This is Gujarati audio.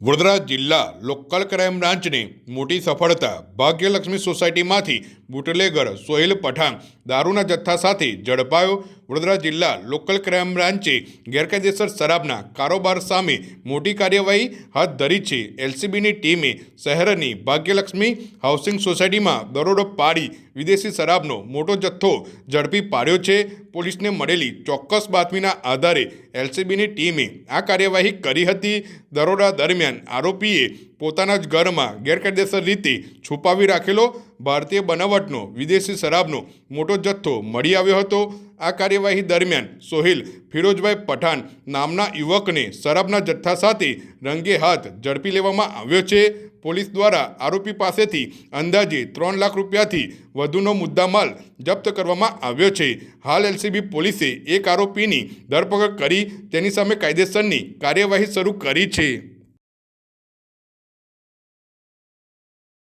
વડોદરા જિલ્લા લોકલ ક્રાઇમ બ્રાન્ચને મોટી સફળતા ભાગ્યલક્ષ્મી સોસાયટીમાંથી બુટલેગર સોહેલ પઠાણ દારૂના જથ્થા સાથે ઝડપાયો. વડોદરા જિલ્લા લોકલ ક્રાઇમ બ્રાન્ચે ગેરકાયદેસર શરાબના કારોબાર સામે મોટી કાર્યવાહી હાથ ધરી છે. એલસીબીની ટીમે શહેરની ભાગ્યલક્ષ્મી હાઉસિંગ સોસાયટીમાં દરોડો પાડી વિદેશી શરાબનો મોટો જથ્થો ઝડપી પાડ્યો છે. પોલીસને મળેલી ચોક્કસ બાતમીના આધારે એલસીબીની ટીમે આ કાર્યવાહી કરી હતી. દરોડા દરમિયાન આરોપીએ પોતાના જ ઘરમાં ગેરકાયદેસર રીતે છુપાવી રાખેલો ભારતીય બનાવટનો, વિદેશી શરાબનો મોટો જથ્થો મળી આવ્યો હતો. આ કાર્યવાહી દરમિયાન સોહિલ ફિરોજભાઈ પઠાણ નામના યુવકને શરાબના જથ્થા સાથે રંગે હાથ ઝડપી લેવામાં આવ્યો છે. પોલીસ દ્વારા આરોપી પાસેથી અંદાજે ત્રણ લાખ રૂપિયાથી વધુનો મુદ્દામાલ જપ્ત કરવામાં આવ્યો છે. હાલ એલસીબી પોલીસે એક આરોપીની ધરપકડ કરી તેની સામે કાયદેસરની કાર્યવાહી શરૂ કરી છે.